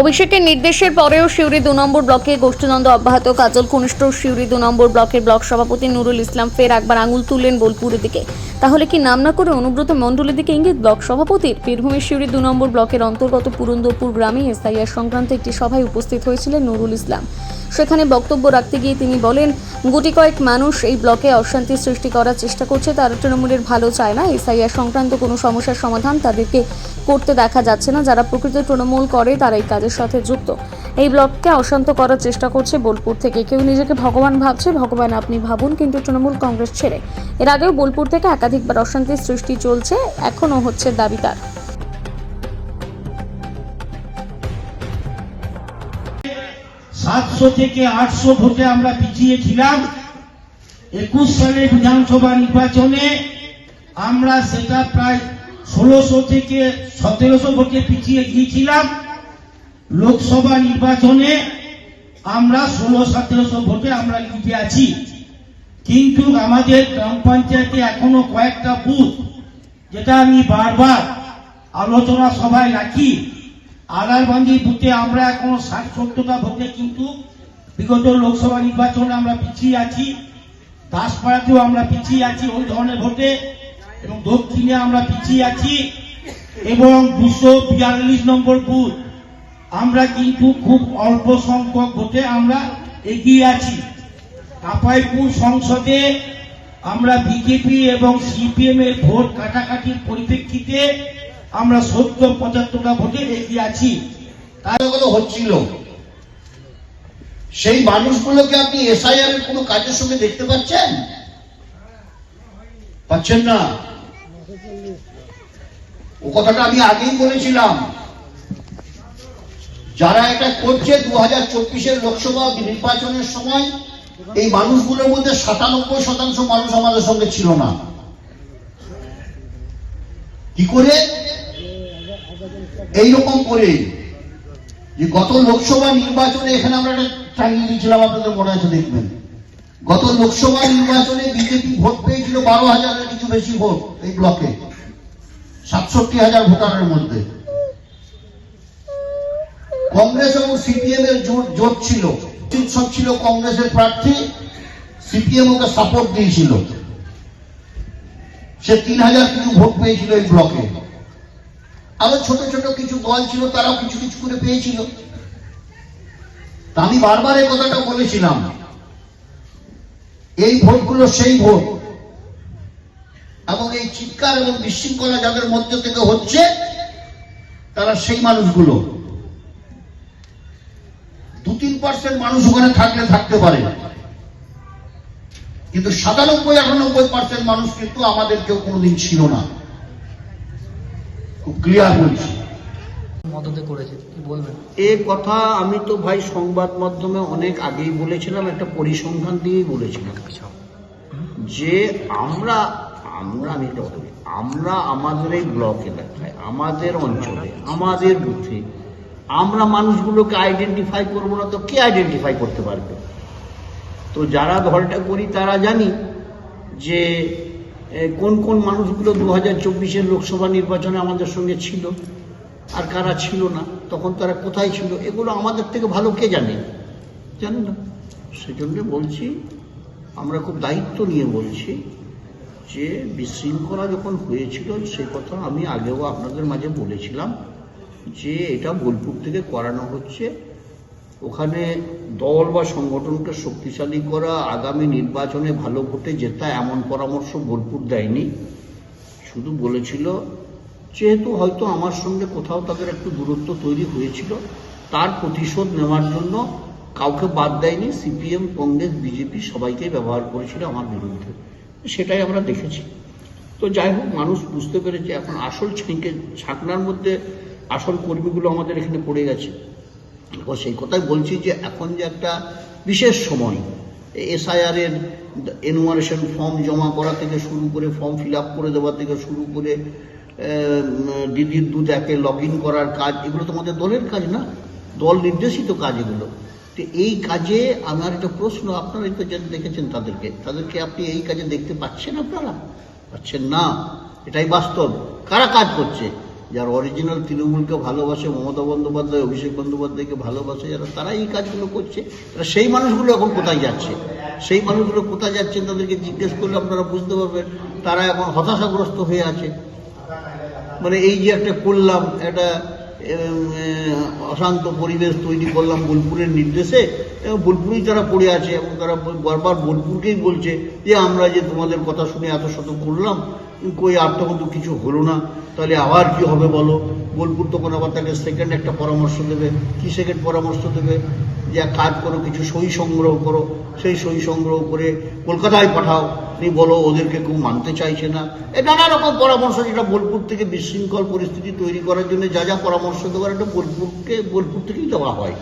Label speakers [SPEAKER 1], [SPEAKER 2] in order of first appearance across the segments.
[SPEAKER 1] অভিষেকের নির্দেশের পরেও সিউড়ি দু নম্বর ব্লকে গোষ্ঠীদ্বন্দ্ব অব্যাহত। কাজল কনিষ্ঠ সিউড়ি দু নম্বর ব্লকের ব্লক সভাপতি নুরুল ইসলাম ফের একবার আঙুল তুললেন বোলপুরের দিকে। তাহলে কি নাম না করে অনুব্রত মণ্ডলের দিকে ইঙ্গিত? ব্লক সভাপতির বীরভূমের সিউড়ি দু নম্বর ব্লকের অন্তর্গত পুরন্দরপুর গ্রামে এসআইআর সংক্রান্ত একটি সভায় উপস্থিত হয়েছিলেন নুরুল ইসলাম। সেখানে বক্তব্য রাখতে গিয়ে তিনি বলেন, গুটি কয়েক মানুষ এই ব্লকে অশান্তি সৃষ্টি করার চেষ্টা করছে। তারা তৃণমূলের ভালো চায় না। এসআইআর সংক্রান্ত কোনো সমস্যার সমাধান তাদেরকে করতে দেখা যাচ্ছে না। যারা প্রকৃত তৃণমূল করে, তারা এই কাজের সাথে যুক্ত। এই ব্লককে অশান্ত করার চেষ্টা করছে বোলপুর থেকে। কেউ নিজেকে ভগবান ভাবছে, ভগবান আপনি ভাবুন, কিন্তু তৃণমূল কংগ্রেস ছেড়ে। এর আগেও বোলপুর থেকে একাধিকবার অশান্তির সৃষ্টি চলছে, এখনও হচ্ছে দাবি তার।
[SPEAKER 2] সাতশো থেকে আটশো ভোটে আমরা পিছিয়ে ছিলাম একুশ সালের বিধানসভা নির্বাচনে আমরা সেটা প্রায় ষোলোশো থেকে সতেরোশো ভোটে পিছিয়ে গিয়েছিলাম। লোকসভা নির্বাচনে আমরা ষোলো, সতেরোশো ভোটে আমরা জিতে আছি। কিন্তু আমাদের গ্রাম পঞ্চায়েতে এখনও কয়েকটা বুথ, যেটা আমি বারবার আলোচনা সভায় রাখি আলারবান্দি বুথে আমরা এখনও ষাট, সত্তরটা ভোটে কিন্তু বিগত লোকসভা নির্বাচনে আমরা পিছিয়ে আছি, দাসপাড়াতেও আমরা পিছিয়ে আছি ওই ধরনের ভোটে, এবং দক্ষিণে আমরা পিছিয়ে আছি, এবং দুশো বিয়াল্লিশ নম্বর বুথ আমরা কিন্তু খুব অল্প সংখ্যক ভোটে আমরা এগিয়ে আছি। কাপাইপুর সংসদে আমরা বিজেপি এবং সিপিএম এর ভোট কাটাকাটির পরিপ্রেক্ষিতে আমরা সত্তর পঁচাত্তরটা ভোটে এগিয়ে আছি।
[SPEAKER 3] কাজগুলো হচ্ছিল, সেই মানুষগুলোকে আপনি এসআইআর এর কোনো কাজের সঙ্গে দেখতে পাচ্ছেন? পাচ্ছেন না? ও কথাটা আমি আগেই বলেছিলাম। যারা এটা করছে দু হাজার চব্বিশের লোকসভা নির্বাচনের সময়, এই মানুষগুলোর মধ্যে সাতানব্বই শতাংশ মানুষ আমাদের সঙ্গে ছিল না। কি করে? এইরকম করে যে গত লোকসভা নির্বাচনে এখানে আমরা একটা টাঙিয়ে দিয়েছিলাম, আপনাদের মনে আছে দেখবেন। গত লোকসভা নির্বাচনে বিজেপি ভোট পেয়েছিল বারো হাজারের কিছু বেশি ভোট এই ব্লকে, সাতষট্টি হাজার ভোটারের মধ্যে। কংগ্রেস এবং সিপিএম এর জোট ছিল। সব ছিল কংগ্রেসের প্রার্থী, সিপিএম ওকে সাপোর্ট দিয়েছিল। সে তিন হাজার কিছু ভোট পেয়েছিল এই ব্লকে। আরও ছোট ছোট কিছু দল ছিল, তারাও কিছু কিছু করে পেয়েছিল। আমি বারবার এই কথাটা বলেছিলাম। এই ভোটগুলো সেই ভোট। এবং এই চিৎকার এবং বিশৃঙ্খলা যাদের মধ্যে থেকে হচ্ছে, তারা সেই মানুষগুলো। পার্সেন্ট মানুষ ওখানে থাকলে থাকতে পারে। কিন্তু সাতানব্বই, আটানব্বই পার্সেন্ট মানুষ কিন্তু আমাদের কেউ কোনোদিন ছিল না। খুব ক্লিয়ার বলছি।
[SPEAKER 4] এ কথা আমি তো ভাই সংবাদ মাধ্যমে অনেক আগেই বলেছিলাম, একটা পরিসংখ্যান দিয়েই বলেছিলাম। যে আমরা আমরা আমি আমরা আমাদের এই ব্লক এলাকায় আমাদের অঞ্চলে, আমাদের বুথে আমরা মানুষগুলোকে আইডেন্টিফাই করব না, তো কে আইডেন্টিফাই করতে পারবে? তো যারা দলটা করি, তারা জানি যে কোন কোন মানুষগুলো দু হাজার চব্বিশের লোকসভা নির্বাচনে আমাদের সঙ্গে ছিল আর কারা ছিল না, তখন তারা কোথায় ছিল, এগুলো আমাদের থেকে ভালো কে জানে? জানে না। সেজন্য বলছি, আমরা খুব দায়িত্ব নিয়ে বলছি যে, বিশৃঙ্খলা যখন হয়েছিল, সে কথা আমি আগেও আপনাদের মাঝে বলেছিলাম। যে এটা বোলপুর থেকে করানো হচ্ছে, ওখানে দল বা সংগঠনকে শক্তিশালী করা, আগামী নির্বাচনে ভালো ভোটে জেতা এমন পরামর্শ বোলপুর দেয়নি। শুধু বলেছিল, যেহেতু হয়তো আমার সঙ্গে কোথাও তাদের একটু দূরত্ব তৈরি হয়েছিল, তার প্রতিশোধ নেওয়ার জন্য কাউকে বাদ দেয়নি। সিপিএম, কংগ্রেস, বিজেপি সবাইকে ব্যবহার করেছিল আমার বিরুদ্ধে। সেটাই আমরা দেখেছি। তো যাই হোক, মানুষ বুঝতে পেরেছে, এখন আসল ছেঁকে ছাকনার মধ্যে আসল কর্মীগুলো আমাদের এখানে পড়ে গেছে। ও সেই কথাই বলছি যে এখন যে একটা বিশেষ সময়, এসআইআর এর এনুমারেশন ফর্ম জমা করা থেকে শুরু করে ফর্ম ফিল আপ করে দেওয়া থেকে শুরু করে দিদির দুধ অ্যাপে লগ ইন করার কাজ, এগুলো তো আমাদের দলের কাজ না। দল নির্দেশিত কাজ এগুলো। তো এই কাজে আমার একটা প্রশ্ন, আপনারা তো যে দেখেছেন তাদেরকে। তাদেরকে আপনি এই কাজে দেখতে পাচ্ছেন আপনারা? পাচ্ছেন না। এটাই বাস্তব। কারা কাজ করছে? যারা অরিজিনাল তৃণমূলকে ভালোবাসে, মমতা বন্দ্যোপাধ্যায়, অভিষেক বন্দ্যোপাধ্যায়কে ভালোবাসে, যারা তারা এই কাজগুলো করছে। তারা সেই মানুষগুলো এখন কোথায় যাচ্ছে? সেই মানুষগুলো কোথায় যাচ্ছেন তাদেরকে জিজ্ঞেস করলে আপনারা বুঝতে পারবেন, তারা এখন হতাশাগ্রস্ত হয়ে আছে। মানে এই যে একটা করলাম, একটা অশান্ত পরিবেশ তৈরি করলাম বোলপুরের নির্দেশে। এবং বোলপুরেই তারা পড়ে আছে এবং তারা বারবার বোলপুরকেই বলছে যে, আমরা যে তোমাদের কথা শুনে এত শত করলাম, কই আর তখন তো কিছু হলো না। তাহলে আবার কি হবে বলো? বোলপুর তখন আবার তাকে সেকেন্ড একটা পরামর্শ দেবে। কি সেকেন্ড পরামর্শ দেবে? যে এক কাজ করো, কিছু সই সংগ্রহ করো, সেই সই সংগ্রহ করে কলকাতায় পাঠাও। তুমি বলো, ওদেরকে কেউ মানতে চাইছে না। এ নানা রকম পরামর্শ, যেটা বোলপুর থেকে বিশৃঙ্খল পরিস্থিতি তৈরি করার জন্য যা যা পরামর্শ দেওয়ার একটা বোলপুরকে, বোলপুর থেকেই দেওয়া হয়।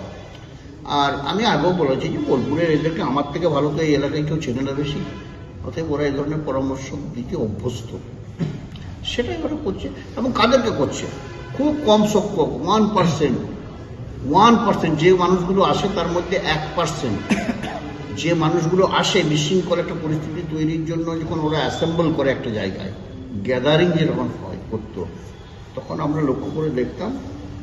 [SPEAKER 4] আর আমি আগেও বলেছি যে বোলপুরের এদেরকে আমার থেকে ভালো তো এই এলাকায় কেউ চেনে না বেশি। অতএব ওরা এই ধরনের পরামর্শ দিতে অভ্যস্ত। সেটাই ওরা করছে এবং কাদেরকে করছে? খুব কম সংখ্যক ওয়ান পার্সেন্ট ওয়ান পার্সেন্ট যে মানুষগুলো আসে তার মধ্যে এক পার্সেন্ট যে মানুষগুলো আসে বিশৃঙ্খল একটা পরিস্থিতি তৈরির জন্য যখন ওরা অ্যাসেম্বল করে একটা জায়গায় গ্যাদারিং যেরকম হয় করতো তখন আমরা লক্ষ্য করে দেখতাম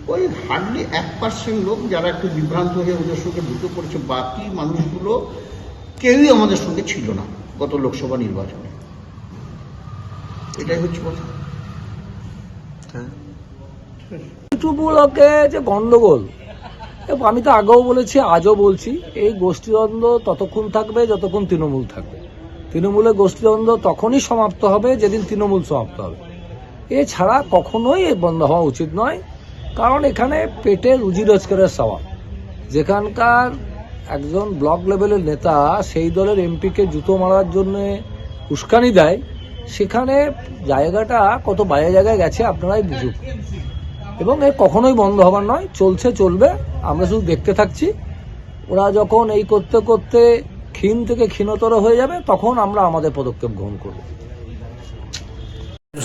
[SPEAKER 4] ওই হার্ডলি এক পার্সেন্ট লোক যারা একটু বিভ্রান্ত হয়ে ওদের সঙ্গে ঢুকে পড়েছে বাকি মানুষগুলো কেউই আমাদের সঙ্গে ছিল না গত লোকসভা নির্বাচনে। এটাই হচ্ছে কথা।
[SPEAKER 5] টুপুলকে যে গন্ডগোল। এবং আমি তো আগেও বলেছি, আজও বলছি, এই গোষ্ঠীদ্বন্দ্ব ততক্ষণ থাকবে যতক্ষণ তৃণমূল থাকবে। তৃণমূলের গোষ্ঠীদ্বন্দ্ব তখনই সমাপ্ত হবে যেদিন তৃণমূল সমাপ্ত হবে। এছাড়া কখনোই এ বন্ধ হওয়া উচিত নয়, কারণ এখানে পেটে রুজি রোজগারের সওয়াল যেখানকার একজন ব্লক লেভেলের নেতা সেই দলের এমপিকে জুতো মারার জন্য উস্কানি দেয়, সেখানে জায়গাটা কত বাইরে জায়গায় গেছে আপনারাই বুঝুন। এবং এ কখনোই বন্ধ হবার নয়, চলছে, চলবে, আমরা শুধু দেখতে থাকছি। ওরা যখন এই করতে করতে ক্ষীণ থেকে ক্ষীণতর হয়ে যাবে, তখন আমরা আমাদের পদক্ষেপ গ্রহণ করব।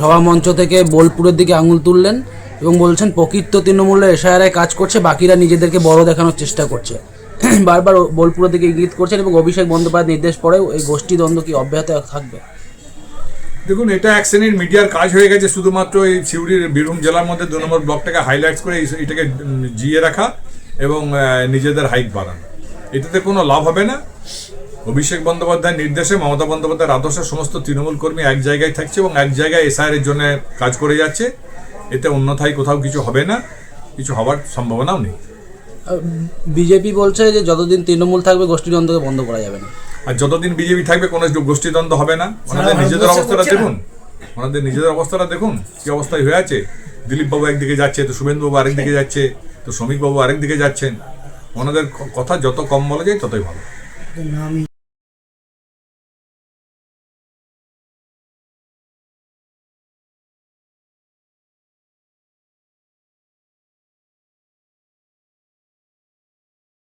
[SPEAKER 6] সভা মঞ্চ থেকে বোলপুরের দিকে আঙুল তুললেন এবং বলছেন, প্রকৃত তৃণমূলের এশায়ারায় কাজ করছে, বাকিরা নিজেদেরকে বড় দেখানোর চেষ্টা করছে। বারবার বোলপুরের দিকে ইঙ্গিত করছেন এবং অভিষেক বন্দ্যোপাধ্যায় নির্দেশ পরেও এই গোষ্ঠী দ্বন্দ্ব কি অব্যাহত থাকবে?
[SPEAKER 7] দেখুন, এটা এক শ্রেণির মিডিয়ার কাজ হয়ে গেছে, শুধুমাত্র এই সিউড়ির বীরভূম জেলার মধ্যে দু নম্বর ব্লকটাকে হাইলাইটস করে এটাকে জিয়ে রাখা এবং নিজেদের হাইক বাড়ানো। এটাতে কোনো লাভ হবে না। অভিষেক বন্দ্যোপাধ্যায়ের নির্দেশে, মমতা বন্দ্যোপাধ্যায়ের আদর্শে সমস্ত তৃণমূল কর্মী এক জায়গায় থাকছে এবং এক জায়গায় এসআইয়ের জন্য কাজ করে যাচ্ছে। এতে অন্যথায় কোথাও কিছু হবে না, কিছু হওয়ার সম্ভাবনাও নেই।
[SPEAKER 6] বিজেপি বলছে যে যতদিন তৃণমূল থাকবে গোষ্ঠী দ্বন্দ্বকে বন্ধ করা যাবে না।
[SPEAKER 7] আর যতদিন বিজেপি থাকবে কোনো গোষ্ঠীদ্বন্দ্ব হবে না। ওনাদের নিজেদের অবস্থাটা দেখুন। ওনাদের নিজেদের অবস্থাটা দেখুন। কি অবস্থায় হয়ে আছে? দিলীপবাবু একদিকে যাচ্ছে তো শুভেন্দুবাবু আরেকদিকে আরেক যাচ্ছে তো শ্রমিকবাবু আরেকদিকে আরেক দিকে যাচ্ছেন। ওনাদের কথা যত কম বলা যায় ততই ভালো।